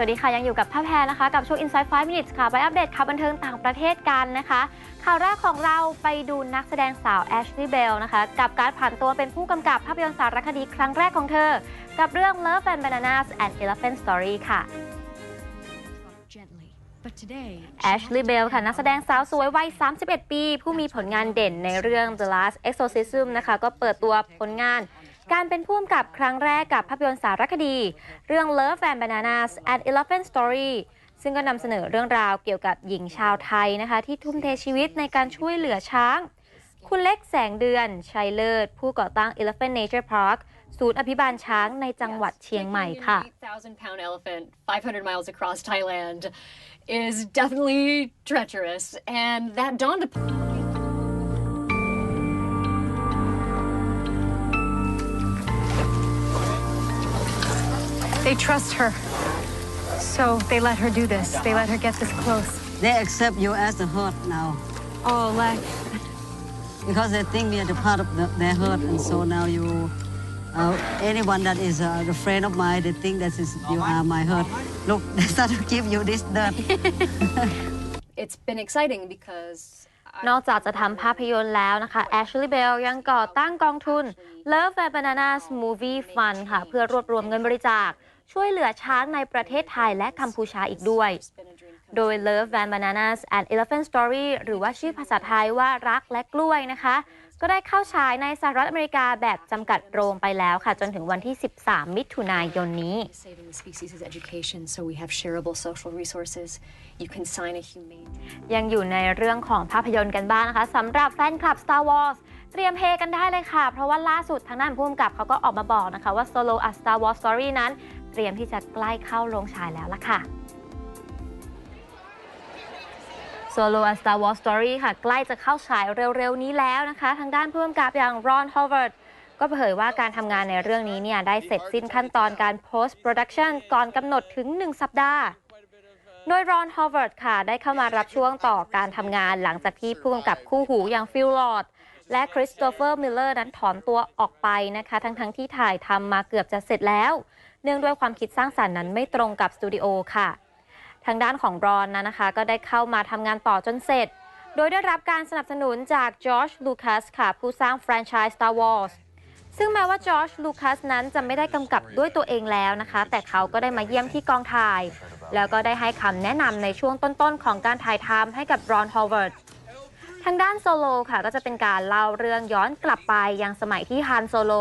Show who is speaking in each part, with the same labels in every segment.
Speaker 1: สวัสดีค่ะ ยังอยู่กับผ้าแพรนะคะ กับช่วง Inside 5 Minutes ค่ะ ไปอัปเดตข่าวบันเทิงต่างประเทศกันนะคะ ข่าวแรกของเราไปดูนักแสดงสาวแอชลีย์เบลนะคะ กับการผ่านตัวเป็นผู้กำกับภาพยนตร์สารคดีครั้งแรกของเธอ กับเรื่อง Love and Bananas and Elephant Story ค่ะ
Speaker 2: gently. But today,
Speaker 1: แอชลีย์เบลค่ะ นักแสดงสาวสวยวัย 31 ปี ผู้มีผลงานเด่นในเรื่อง The Last Exorcism นะคะ ก็เปิดตัวผลงาน การเป็นผู้กำกับครั้งแรกกับภาพยนตร์สารคดี เรื่อง Love and Bananas and Elephant Story ซึ่งก็นำเสนอเรื่องราวเกี่ยวกับหญิงชาวไทยนะคะ ที่ทุ่มเทชีวิตในการช่วยเหลือช้าง คุณเล็กแสงเดือน ชัยเลิศ ผู้ก่อตั้ง Elephant Nature Park ศูนย์อภิบาลช้างในจังหวัดเชียงใหม่ค่ะ
Speaker 3: pound elephant 500 miles across Thailand is definitely treacherous. And that dawned upon
Speaker 2: they trust her. So they let her do this. They let her get this close.
Speaker 4: They accept you as the herd now
Speaker 2: Oh, Lex.
Speaker 4: because they think we are the part of the, their herd, and so now you, uh, anyone that is uh, a friend of mine, they think that is you are my herd. Look, they start to give you this dirt.
Speaker 3: it's been exciting because
Speaker 1: นอกจากจะทำภาพยนตร์แล้วนะคะแอชลีย์เบลยังก่อตั้งกองทุน Love and Bananas Movie Fund ค่ะ เพื่อรวบรวมเงินบริจาค ช่วยเหลือช้างในประเทศไทยและกัมพูชาอีกด้วย
Speaker 3: it's been a dream come
Speaker 1: โดย Love and Bananas and Elephant Story หรือว่าชื่อภาษาไทยว่ารักและกล้วยนะคะ ก็ได้เข้าฉายในสหรัฐอเมริกาแบบจำกัดโรงไปแล้วค่ะ จนถึงวันที่ 13 มิถุนายนนี้
Speaker 3: Saving the species is education, so we have shareable social resources. You can sign a humane.
Speaker 1: ยังอยู่ในเรื่องของภาพยนตร์กันบ้างนะคะสำหรับแฟนคลับ Star Wars เตรียมเฮกันได้เลยค่ะ เพราะว่าล่าสุดทางด้านผู้กำกับเขาก็ออกมาบอกนะคะว่า Solo a Star Wars Story นั้นเต รียมที่จะใกล้เข้าโรงฉายแล้วล่ะค่ะ Solo a Star Wars Story ค่ะ ใกล้จะเข้าฉายเร็ว ๆ นี้แล้วนะคะ ทางด้านผู้กำกับอย่าง Ron Howard ก็เผยว่าการทำงานในเรื่องนี้เนี่ย ได้เสร็จสิ้นขั้นตอนการ post production ก่อนกำหนดถึง 1 สัปดาห์ โดยรอนฮอ w เวิร์ดค่ะ ได้เข้ามารับช่วงต่อการทำงานหลังจากที่ผู้กำกับคู่หูอย่างฟิลลอร์ด และคริสโตเฟอร์มิลเลอร์นั้นถอนตัวออกไปนะคะ ทั้งๆทที่ถ่ายทำมาเกือบจะเสร็จแล้ว เนื่องด้วยความคิดสร้างสรรค์นั้นไม่ตรงกับสตูดิโอค่ะ ทางด้านของรอนนั้นนะคะ ก็ได้เข้ามาทำงานต่อจนเสร็จ โดยได้รับการสนับสนุนจากจอร์จลูคัสค่ะ ผู้สร้างแฟรนไชส์ Star Wars ซึ่งแม้ว่าจอร์จลูคัสนั้นจะไม่ได้กำกับด้วยตัวเองแล้วนะคะ แต่เขาก็ได้มาเยี่ยมที่กองถ่าย แล้วก็ได้ให้คำแนะนำในช่วงต้นๆ ของการถ่ายทำให้กับรอนฮอ w เวิร์ด ทางด้านโซโลค่ะก็จะเป็นการเล่าเรื่องย้อนกลับไปยังสมัยที่ฮันโซโล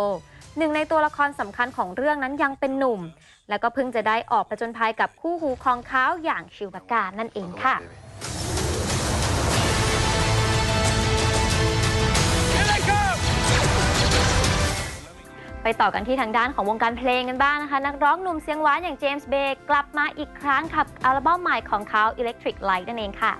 Speaker 1: หนึ่งในตัวละครสำคัญของเรื่องนั้นยังเป็นหนุ่ม แล้วก็เพิ่งจะได้ออกผจญภัยกับคู่หูของเขาอย่างชิวบากานั่นเองค่ะ ไปต่อกันที่ทางด้านของวงการเพลงกันบ้างนะคะ นักร้องหนุ่มเสียงหวานอย่างเจมส์เบย์กลับมาอีกครั้งกับอัลบั้มใหม่ของเขา Electric Light นั่นเองค่ะ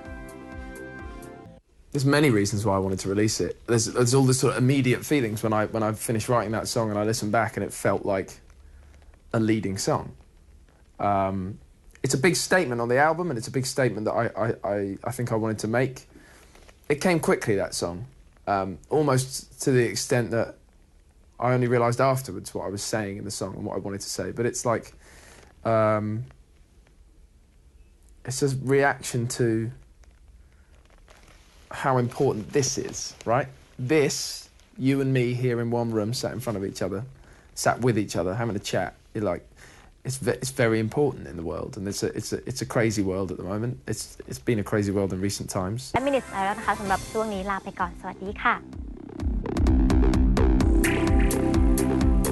Speaker 5: There's many reasons why I wanted to release it. There's, there's all the sort of immediate feelings when I when I finished writing that song and I listened back and it felt like a leading song. Um, it's a big statement on the album and it's a big statement that I, I, I, I think I wanted to make. It came quickly that song, um, almost to the extent that I only realised afterwards what I was saying in the song and what I wanted to say. But it's like um, it's a reaction to how important this is, right? This, you and me here in one room, sat in front of each other, sat with each other, having a chat. You're like, it's ve- it's very important in the world, and it's a it's a it's a crazy world at the moment. It's it's been a crazy world in recent times.
Speaker 1: และมินิสแล้วนะคะสำหรับช่วงนี้ลาไปก่อน สวัสดีค่ะ